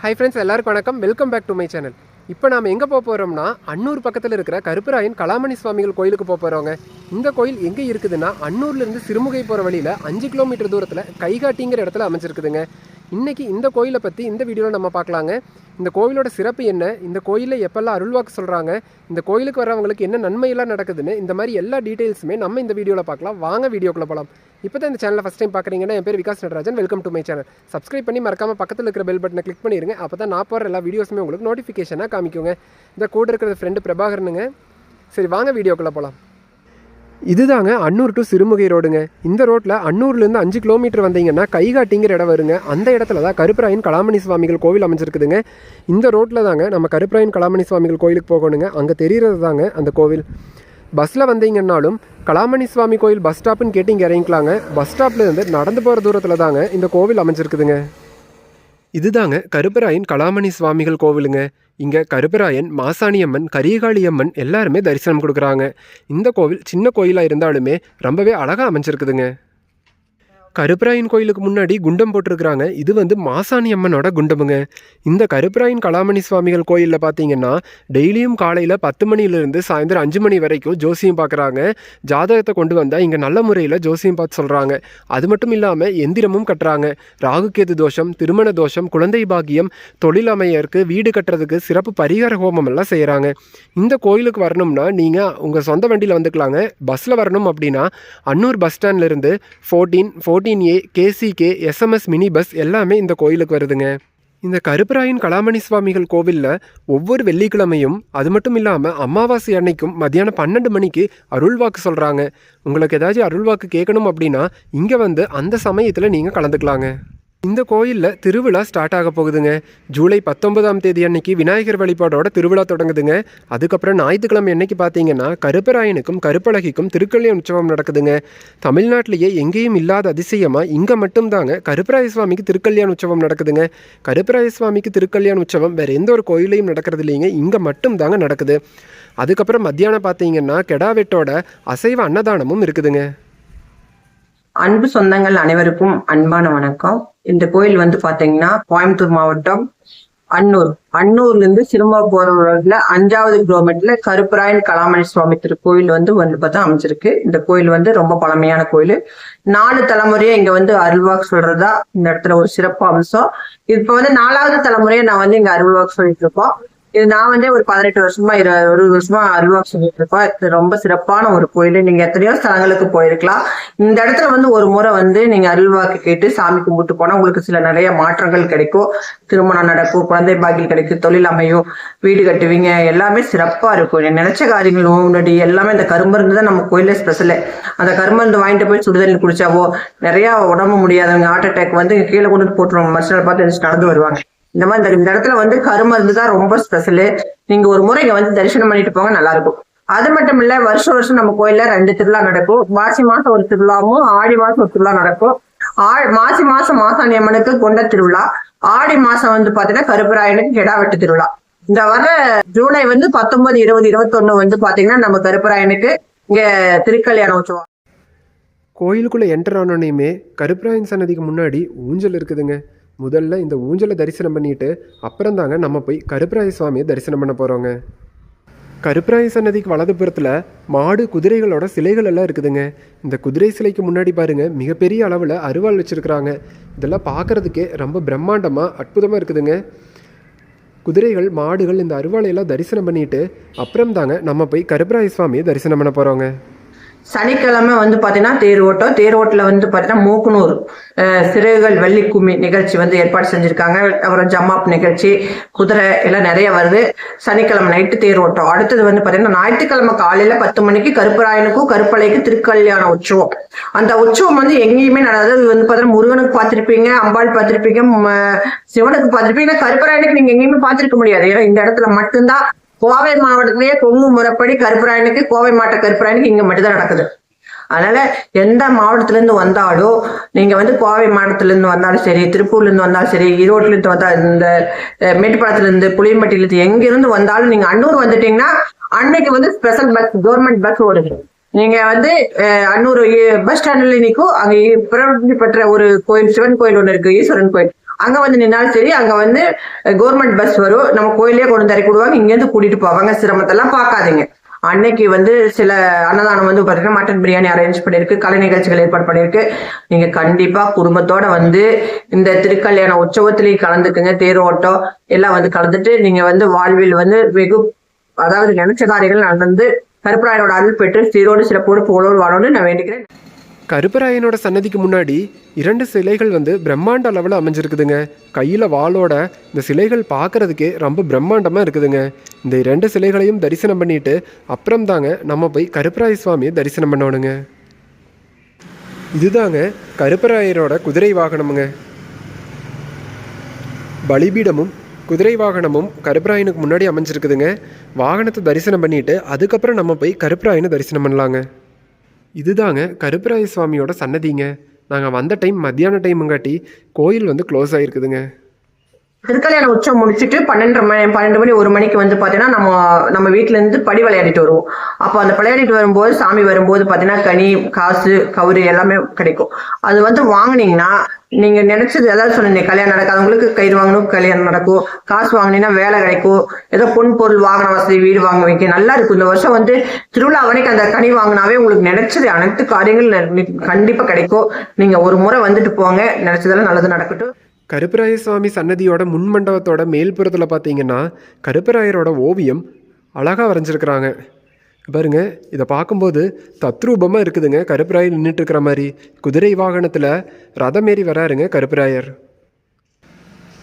High friends எல்லாருக்கும் வணக்கம். Welcome back to my channel இப்போ நாம் எங்கே போக போகிறோம்னா அன்னூர் பக்கத்தில் இருக்கிற கருப்பராயன் கலாமணி சுவாமிகள் கோயிலுக்கு போக போகிறோங்க இந்த கோயில் எங்கே இருக்குதுன்னா அன்னூர்லேருந்து சிறுமுகை போகிற வழியில் அஞ்சு கிலோமீட்டர் தூரத்தில் கைகாட்டிங்கிற இடத்துல அமைச்சிருக்குதுங்க இன்றைக்கி இந்த கோயிலை பற்றி இந்த வீடியோவில் நம்ம பார்க்கலாங்க. இந்த கோயிலோட சிறப்பு என்ன? இந்த கோயிலில் எப்பெல்லாம் அருள்வாக்கு சொல்கிறாங்க இந்த கோயிலுக்கு வரவங்களுக்கு என்ன நன்மையெல்லாம் நடக்குதுன்னு இந்த மாதிரி எல்லா டீட்டெயில்ஸுமே நம்ம இந்த வீடியோவில் பார்க்கலாம். வாங்க வீடியோக்குள்ளே போகலாம் இப்போ தான் இந்த சேனலை ஃபஸ்ட் டைம் பார்க்குறீங்கன்னா என் பேர் Vikas Natarajan. Welcome to my channel subscribe பண்ணி மறக்காமல் பக்கத்தில் இருக்கிற பெல் பட்டனை கிளிக் பண்ணிடுங்க அப்போ தான் நான் போகிற எல்லா வீடியோஸுமே உங்களுக்கு நோட்டிஃபிகேஷனாக காமிக்குங்க. இந்த கூட இருக்கிற ஃப்ரெண்டு பிரபாகரனுங்க. சரி வாங்க வீடியோக்குள்ளே போகலாம் இதுதாங்க அன்னூர் டு சிறுமுகை ரோடுங்க. இந்த ரோட்டில் அன்னூர்லேருந்து அஞ்சு கிலோமீட்டர் வந்தீங்கன்னா கைகாட்டிங்கிற இடம் வருங்க. அந்த இடத்துல தான் கருப்பராயன் கலாமணி சுவாமிகள் கோவில் அமைஞ்சிருக்குதுங்க. இந்த ரோட்டில் தாங்க நம்ம கருப்பராயன் கலாமணி சுவாமிகள் கோயிலுக்கு போகணுங்க. அங்கே தெரிகிறது தாங்க அந்த கோவில். பஸ்ஸில் வந்தீங்கன்னாலும் கலாமணி சுவாமி கோயில் பஸ் ஸ்டாப்புன்னு கேட்டு இங்கே இறங்கிக்கலாங்க. பஸ் ஸ்டாப்லேருந்து நடந்து போகிற தூரத்தில் தாங்க இந்த கோவில் அமைஞ்சிருக்குதுங்க. இதுதாங்க கருப்பராயன் கலாமணி சுவாமிகள் கோவிலுங்க. இங்கே கருப்பராயன் மாசாணியம்மன் கரியகாளியம்மன் எல்லாருமே தரிசனம் கொடுக்குறாங்க. இந்த கோவில் சின்ன கோயிலாக இருந்தாலுமே ரொம்பவே அழகாக அமைஞ்சிருக்குதுங்க. கருப்பராயன் கோயிலுக்கு முன்னாடி குண்டம் போட்டிருக்கிறாங்க. இது வந்து மாசாணி அம்மனோட குண்டமுங்க. இந்த கருப்பராயன் கலாமணி சுவாமிகள் கோயிலில் பார்த்தீங்கன்னா டெய்லியும் காலையில் பத்து மணிலேருந்து சாயந்தரம் அஞ்சு மணி வரைக்கும் ஜோசியம் பார்க்குறாங்க ஜாதகத்தை கொண்டு வந்தால் இங்கே நல்ல முறையில் ஜோசியம் பார்த்து சொல்கிறாங்க அது மட்டும் இல்லாமல் எந்திரமும் கட்டுறாங்க. ராகுகேது தோஷம் திருமண தோஷம் குழந்தை பாக்கியம் தொழில் அமையருக்கு வீடு கட்டுறதுக்கு சிறப்பு பரிகார ஹோமம் எல்லாம் செய்கிறாங்க இந்த கோயிலுக்கு வரணும்னா நீங்கள் உங்கள் சொந்த வண்டியில் வந்துக்கலாங்க. பஸ்ஸில் வரணும் அப்படின்னா அன்னூர் பஸ் ஸ்டாண்ட்லேருந்து fourteen fourteen A KCK SMS mini bus எல்லாமே இந்த கோயிலுக்கு வருதுங்க. இந்த கருப்பராயன் கலாமணி சுவாமிகள் கோவிலில் ஒவ்வொரு வெள்ளிக்கிழமையும் அது மட்டும் இல்லாமல் அமாவாசை அன்னைக்கும் மத்தியானம் பன்னெண்டு மணிக்கு அருள்வாக்கு சொல்கிறாங்க உங்களுக்கு ஏதாச்சும் அருள்வாக்கு கேட்கணும் அப்படின்னா இங்கே வந்து அந்த சமயத்தில் நீங்கள் கலந்துக்கலாங்க. இந்த கோயிலில் திருவிழா ஸ்டார்ட் ஆக போகுதுங்க. ஜூலை பத்தொன்பதாம் தேதி அன்னைக்கு விநாயகர் வழிபாடோட திருவிழா தொடங்குதுங்க. அதுக்கப்புறம் ஞாயிற்றுக்கிழமை அன்னைக்கு பார்த்தீங்கன்னா கருப்பராயனுக்கும் கருப்பழகிக்கும் திருக்கல்யாண உற்சவம் நடக்குதுங்க. தமிழ்நாட்டிலேயே எங்கேயும் இல்லாத அதிசயமாக இங்கே மட்டும்தாங்க கருப்பராய சுவாமிக்கு திருக்கல்யாண உற்சவம் நடக்குதுங்க. கருப்பராய சுவாமிக்கு திருக்கல்யாண உற்சவம் வேறு எந்த ஒரு கோயிலையும் நடக்கிறது இல்லைங்க. இங்கே மட்டும்தாங்க நடக்குது. அதுக்கப்புறம் மத்தியானம் பார்த்தீங்கன்னா கெடாவெட்டோட அசைவ அன்னதானமும் இருக்குதுங்க. அன்பு சொந்தங்கள் அனைவருக்கும் அன்பான வணக்கம். இந்த கோயில் வந்து பாத்தீங்கன்னா கோயம்புத்தூர் மாவட்டம் அன்னூர். அன்னூர்ல இருந்து சிறுமா போற ரோட்ல அஞ்சாவது கிலோமீட்டர்ல கருப்பராயன் கலாமணி சுவாமி திருக்கோயில் வந்து வந்து பார்த்தா அமைச்சிருக்கு இந்த கோயில் வந்து ரொம்ப பழமையான கோயில். நாலு தலைமுறையா இங்க வந்து அருள்வாக்கு சொல்றதா இந்த இடத்துல ஒரு சிறப்பு அம்சம். இப்ப வந்து நாலாவது தலைமுறையை நான் வந்து இங்க அருள்வாக்கு சொல்லிட்டு இருக்கோம். இது நான் வந்து ஒரு பதினெட்டு வருஷமா இரு ஒரு வருஷமா அருள்வாக்கு சொல்லிட்டு இருக்கோம் இது ரொம்ப சிறப்பான ஒரு கோயில். நீங்க எத்தனையோ ஸ்தலங்களுக்கு போயிருக்கலாம். இந்த இடத்துல வந்து ஒரு முறை வந்து நீங்க அருள்வாக்கு கேட்டு சாமி கும்பிட்டு போனா உங்களுக்கு சில நிறைய மாற்றங்கள் கிடைக்கும். திருமணம் நடக்கும் குழந்தை பாக்கியம் கிடைக்கும் தொழில் அமையும் வீடு கட்டுவீங்க. எல்லாமே சிறப்பா இருக்கும். நினைச்ச காரியங்கள் முன்னாடி எல்லாமே இந்த கருமருந்து தான் நம்ம கோயில ஸ்பெஷலு அந்த கரும்பருந்து வாங்கிட்டு போய் சுடுதண்ணி குடிச்சாவோ நிறைய உடம்பு முடியாதவங்க ஹார்ட் அட்டாக் வந்து கீழே கொண்டு வந்து போட்டுருவாங்க. மனுஷனை பார்த்து நடந்து வருவாங்க. இந்த மாதிரி இந்த- இடத்துல வந்து கருமருந்து தான் ரொம்ப ஸ்பெஷலு நீங்க ஒரு முறை இங்க வந்து தரிசனம் பண்ணிட்டு போங்க நல்லா இருக்கும் அது மட்டும் இல்ல வருஷம் வருஷம் நம்ம கோயில்ல ரெண்டு திருவிழா நடக்கும். மாசி மாசம் ஒரு திருவிழாவும் ஆடி மாசம் ஒரு திருவிழா நடக்கும். ஆ- மாசி மாசம் மாசாணி அம்மனுக்கு கொண்ட திருவிழா. ஆடி மாசம் வந்து பாத்தீங்கன்னா கருப்பராயனுக்கு கெடாவெட்டு திருவிழா. இந்த வர ஜூலை வந்து பத்தொன்பது இருபது இருபத்தொன்னு வந்து பாத்தீங்கன்னா நம்ம கருப்பராயனுக்கு இங்க திருக்கல்யாணம் உற்சவம். கோயிலுக்குள்ளே என்டர் ஆனோனையுமே கருப்பராயன் சன்னதிக்கு முன்னாடி ஊஞ்சல் இருக்குதுங்க. முதல்ல இந்த ஊஞ்சலை தரிசனம் பண்ணிட்டு அப்புறம் தாங்க நம்ம போய் கருப்பராய சுவாமியை தரிசனம் பண்ண போகிறோங்க கருப்பராய சன்னதிக்கு வலதுபுறத்தில் மாடு குதிரைகளோட சிலைகள் எல்லாம் இருக்குதுங்க. இந்த குதிரை சிலைக்கு முன்னாடி பாருங்கள் மிகப்பெரிய அளவில் அருவாள் வச்சுருக்குறாங்க. இதெல்லாம் பார்க்கறதுக்கே ரொம்ப பிரம்மாண்டமாக அற்புதமாக இருக்குதுங்க. குதிரைகள் மாடுகள் இந்த அருவாளையெல்லாம் தரிசனம் பண்ணிட்டு அப்புறம் தாங்க நம்ம போய் கருப்பராய சுவாமியை தரிசனம் பண்ண போகிறோங்க சனிக்கிழமை வந்து பார்த்தீங்கன்னா தேர் ஓட்டம் வந்து பார்த்தீங்கன்னா மூக்குனூர் சிறுகள் சிறகுகள் வெள்ளி கும்மி நிகழ்ச்சி வந்து ஏற்பாடு செஞ்சுருக்காங்க. அப்புறம் ஜம்மாப் நிகழ்ச்சி குதிரை எல்லாம் நிறைய வருது. சனிக்கிழமை நைட்டு தேர் ஓட்டம் அடுத்தது வந்து பார்த்தீங்கன்னா ஞாயிற்றுக்கிழமை காலையில் பத்து மணிக்கு கருப்பராயனுக்கும் கருப்பலைக்கும் திருக்கல்யாண உற்சவம். அந்த உற்சவம் வந்து எங்கேயுமே நடந்தது வந்து பார்த்தீங்கன்னா முருகனுக்கு பார்த்துருப்பீங்க அம்பாள் பார்த்துருப்பீங்க சிவனுக்கு பார்த்துருப்பீங்க கருப்பராயனுக்கு நீங்கள் எங்கேயுமே பார்த்துருக்க முடியாது. ஏன்னா இந்த இடத்துல மட்டும்தான் கோவை மாவட்டத்திலேயே கொங்கு முறைப்படி கருப்பராயனுக்கு கோவை மாவட்ட கருப்பராயனுக்கு இங்க மட்டும்தான் நடக்குது. அதனால எந்த மாவட்டத்துல இருந்து வந்தாலும் நீங்க வந்து கோவை மாவட்டத்துல இருந்து வந்தாலும் சரி திருப்பூர்ல இருந்து வந்தாலும் சரி ஈரோட்ல இருந்து வந்தா இந்த மேட்டுப்பாளத்துல இருந்து புளியம்பட்டியில இருந்து எங்க இருந்து வந்தாலும் நீங்க அன்னூர் வந்துட்டீங்கன்னா அன்னைக்கு வந்து ஸ்பெஷல் பஸ் கவர்மெண்ட் பஸ் ஓடுது. நீங்க வந்து அஹ், அன்னூர் பஸ் ஸ்டாண்ட்ல நிற்கும் அங்க பிரபலி பெற்ற ஒரு கோயில் சிவன் கோயில் ஒன்று இருக்கு ஈஸ்வரன் கோயில். அங்க வந்து நின்னாலும் சரி அங்க வந்து கவர்மெண்ட் பஸ் வரும். நம்ம கோயிலே கொண்டு தரக்கி விடுவாங்க இங்க இருந்து கூட்டிட்டு போவாங்க. சிரமத்தெல்லாம் பார்க்காதீங்க. அன்னைக்கு வந்து சில அன்னதானம் வந்து பாத்தீங்கன்னா மட்டன் பிரியாணி அரேஞ்ச் பண்ணியிருக்கு. கலை நிகழ்ச்சிகள் ஏற்பாடு பண்ணியிருக்கு. நீங்க கண்டிப்பா குடும்பத்தோட வந்து இந்த திருக்கல்யாண உற்சவத்திலையும் கலந்துக்குங்க. தேரோட்டம் எல்லாம் வந்து கலந்துட்டு நீங்க வந்து வாழ்வில் வந்து வெகு அதாவது நினைச்ச காரியங்கள் நடந்து கருப்பராயனோட அருள் பெற்று சீரோடு சிறப்போடு புகழோடு வரணும்னு நான் வேண்டிக்கிறேன். கருப்பராயனோட சன்னதிக்கு முன்னாடி இரண்டு சிலைகள் வந்து பிரம்மாண்ட அளவில் அமைஞ்சிருக்குதுங்க. கையில் வாளோட இந்த சிலைகள் பார்க்கறதுக்கே ரொம்ப பிரம்மாண்டமாக இருக்குதுங்க. இந்த இரண்டு சிலைகளையும் தரிசனம் பண்ணிட்டு அப்புறம் தாங்க நம்ம போய் கருப்பராய சுவாமியை தரிசனம் பண்ணணுங்க. இதுதாங்க கருப்பராயரோட குதிரை வாகனமுங்க. பலிபீடமும் குதிரை வாகனமும் கருப்பராயனுக்கு முன்னாடி அமைஞ்சிருக்குதுங்க. வாகனத்தை தரிசனம் பண்ணிட்டு அதுக்கப்புறம் நம்ம போய் கருப்பராயனை தரிசனம் பண்ணலாங்க. இதுதாங்க கருப்பராய சுவாமியோட சன்னதிங்க. நாங்கள் வந்த டைம் மத்தியான டைமுங்காட்டி கோயில் வந்து க்ளோஸ் ஆகிருக்குதுங்க திருக்கல்யாண உற்சவம் முடிச்சுட்டு பன்னெண்டு மணி பன்னெண்டு மணி ஒரு மணிக்கு வந்து பார்த்தீங்கன்னா நம்ம நம்ம வீட்டிலேருந்து படி விளையாடிட்டு வருவோம். அப்போ அந்த விளையாடிட்டு வரும்போது சாமி வரும்போது பார்த்தீங்கன்னா கனி காசு கவுரு எல்லாமே கிடைக்கும். அது வந்து வாங்குனீங்கன்னா நீங்க நினைச்சது ஏதாவது சொன்னீங்க கல்யாணம் நடக்காதவங்களுக்கு கயிறு வாங்கணும் கல்யாணம் நடக்கும் காசு வாங்கினீங்கன்னா வேலை கிடைக்கும் ஏதோ பொன் பொருள் வாங்கின வசதி வீடு வாங்க வைக்க நல்லா இருக்கும். இந்த வருஷம் வந்து திருவிழா வரைக்கும் அந்த கனி வாங்கினாவே உங்களுக்கு நினைச்சது அனைத்து காரியங்கள் கண்டிப்பா கிடைக்கும். நீங்க ஒரு முறை வந்துட்டு போங்க நினைச்சதெல்லாம் நல்லது நடக்கட்டும். கருப்பராய சுவாமி சன்னதியோட முன் மண்டபத்தோட மேல்புறத்தில் பார்த்தீங்கன்னா கருப்பராயரோட ஓவியம் அழகாக வரைஞ்சிருக்கிறாங்க. பாருங்க இதை பார்க்கும்போது தத்ரூபமாக இருக்குதுங்க. கருப்பராயர் நின்றுட்டு இருக்கிற மாதிரி. குதிரை வாகனத்தில் ரதமேறி வராருங்க கருப்பராயர்.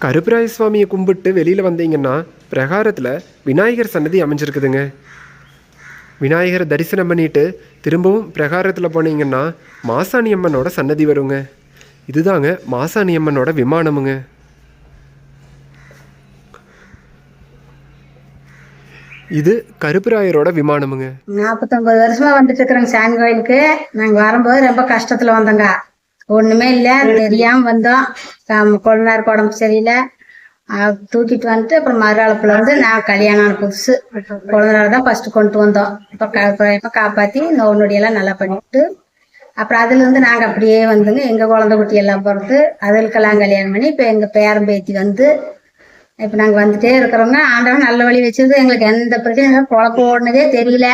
கருப்பராய சுவாமியை கும்பிட்டு வெளியில் வந்தீங்கன்னா பிரகாரத்தில் விநாயகர் சன்னதி அமைஞ்சிருக்குதுங்க. விநாயகரை தரிசனம் பண்ணிட்டு திரும்பவும் பிரகாரத்தில் போனீங்கன்னா மாசாணி அம்மனோட சன்னதி வருங்க. இதுதாங்க மாசாணி அம்மனோட விமானமுங்க. இது கருப்பராயரோட விமானமுங்க. நாற்பத்தொன்பது வருஷமா வந்துட்டு இருக்கிறோங்க சாமி கோயிலுக்கு. நாங்க வரும்போது ரொம்ப கஷ்டத்துல வந்தோங்க. ஒண்ணுமே இல்ல தெரியாம வந்தோம். ஆம், உடம்பு சரியில்லை. தூக்கிட்டு வந்துட்டு அப்புறம் மறுவாழப்புல வந்து நான் கல்யாணம் ஆன புதுசு. கொழுநாள் தான் ஃபர்ஸ்ட் கொண்டு வந்தோம். இப்போ இப்ப காப்பாத்தி நோவு நொடியெல்லாம் நல்லா பண்ணிட்டு அப்புறம் அதுல இருந்து நாங்க அப்படியே வந்துங்க எங்க குழந்தை குட்டி எல்லாம் பிறந்து அதுகளுக்கெல்லாம் கல்யாணம் பண்ணி இப்ப எங்க பேரன் பேத்தி வந்து இப்ப நாங்க வந்துட்டே இருக்கிறோங்க ஆண்டவன் நல்ல வழி வச்சிருந்து எங்களுக்கு எந்த பிரச்சனையும் குழப்பம் ஓடுனதே தெரியல.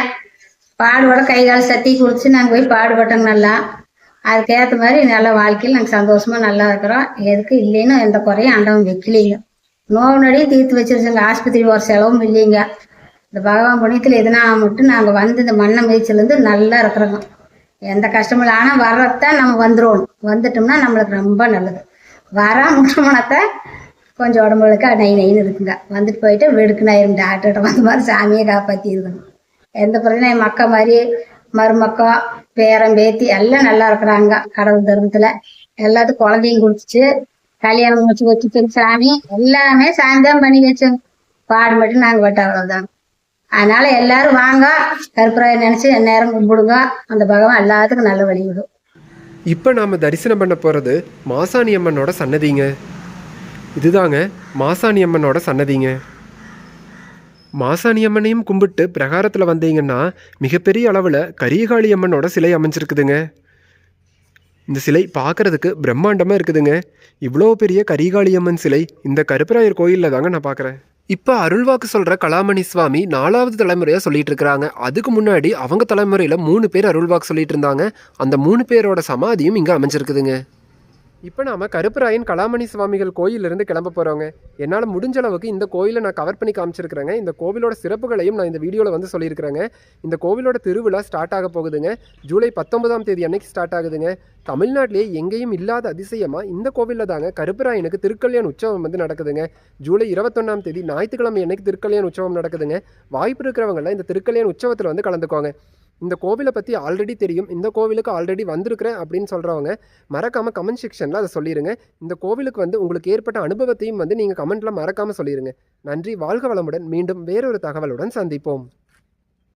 பாடுபட கை கால் சத்தி குடிச்சு நாங்க போய் பாடுபட்டோங்க நல்லா. அதுக்கேற்ற மாதிரி நல்ல வாழ்க்கையில் நாங்கள் சந்தோஷமா நல்லா இருக்கிறோம். எதுக்கு இல்லைன்னு எந்த குறையும் ஆண்டவன் வைக்கலைங்க. நோவு தீர்த்து வச்சிருச்சுங்க. ஆஸ்பத்திரி போகிற செலவும் இல்லைங்க. இந்த பகவான் புண்ணியத்தில் எதுனா மட்டும் நாங்கள் வந்து இந்த மண்ணை மீச்சிலேருந்து நல்லா இருக்கிறோங்க. எந்த கஷ்டமும் இல்லை. ஆனால் வர்றதான் நம்ம வந்துடுவோம் வந்துட்டோம்னா நம்மளுக்கு ரொம்ப நல்லது. வர முற்றமனத்தை கொஞ்சம் உடம்புகளுக்கு நை நைன்னு இருக்குங்க. வந்துட்டு போயிட்டு வெடுக்குனாயிரும் டாக்டர்கிட்ட வந்த மாதிரி சாமியை காப்பாற்றி இருக்கணும் எந்த பிரச்சனையும் மக்கள் மாதிரி மருமக்கம் பேரம் பேத்தி எல்லாம் நல்லா இருக்கிறாங்க. கடவுள் தர்மத்தில் எல்லாத்துக்கும் குழந்தையும் குடிச்சிச்சு கல்யாணம் முடிச்சு வச்சுட்டு சாமி எல்லாமே சாமி தான் பண்ணி வச்சோங்க பாடு மட்டும் நாங்கள் பட்ட அவ்வளோதாங்க அதனால எல்லாரும் வாங்க. கருப்பராய நினைச்சு நேரம் கும்பிடுங்க. அந்த பகவான் எல்லாத்துக்கும் நல்ல வழி விடும். இப்போ நாம் தரிசனம் பண்ண போகிறது மாசாணி அம்மனோட சன்னதிங்க. இதுதாங்க மாசாணி அம்மனோட சன்னதிங்க. மாசாணி அம்மனையும் கும்பிட்டு பிரகாரத்தில் வந்தீங்கன்னா மிகப்பெரிய அளவில் கரியகாளி அம்மனோட சிலை அமைஞ்சிருக்குதுங்க. இந்த சிலை பார்க்குறதுக்கு பிரம்மாண்டமாக இருக்குதுங்க. இவ்வளோ பெரிய கரிகாளி அம்மன் சிலை இந்த கருப்பராயர் கோயிலில் தாங்க நான் பார்க்குறேன் இப்போ அருள்வாக்கு சொல்கிற கலாமணி சுவாமி நாலாவது தலைமுறையாக சொல்லிட்டு இருக்கிறாங்க அதுக்கு முன்னாடி அவங்க தலைமுறையில் மூணு பேர் அருள்வாக்கு சொல்லிட்டு இருந்தாங்க அந்த மூணு பேரோட சமாதியும் இங்கே அமைஞ்சிருக்குதுங்க. இப்போ நாம கருப்பராயன் கலாமணி சுவாமிகள் கோயிலிருந்து கிளம்ப போகிறோங்க என்னால் முடிஞ்ச அளவுக்கு இந்த கோயிலை நான் கவர் பண்ணி காமிச்சிருக்கிறேங்க. இந்த கோவிலோட சிறப்புகளையும் நான் இந்த வீடியோவில் வந்து சொல்லியிருக்கிறேங்க. இந்த கோவிலோட திருவிழா ஸ்டார்ட் ஆக போகுதுங்க. ஜூலை பத்தொன்பதாம் தேதி அன்னைக்கு ஸ்டார்ட் ஆகுதுங்க. தமிழ்நாட்டிலேயே எங்கேயும் இல்லாத அதிசயமாக இந்த கோவிலில் தாங்க கருப்பராயனுக்கு திருக்கல்யாண உற்சவம் வந்து நடக்குதுங்க. ஜூலை இருபத்தொன்னாம் தேதி ஞாயிற்றுக்கிழமை அன்னைக்கு திருக்கல்யாண உற்சவம் நடக்குதுங்க. வாய்ப்பு இருக்கிறவங்களாம் இந்த திருக்கல்யாண உற்சவத்தில் வந்து கலந்துக்கோங்க. இந்த கோவிலை பற்றி ஆல்ரெடி தெரியும். இந்த கோவிலுக்கு ஆல்ரெடி வந்திருக்கிறேன் அப்படின்னு சொல்கிறவங்க மறக்காமல் கமெண்ட் செக்ஷனில் அதை சொல்லிடுங்க இந்த கோவிலுக்கு வந்து உங்களுக்கு ஏற்பட்ட அனுபவத்தையும் வந்து நீங்கள் கமெண்ட்டில் மறக்காமல் சொல்லிடுங்க நன்றி வாழ்க வளமுடன். மீண்டும் வேறொரு தகவலுடன் சந்திப்போம்.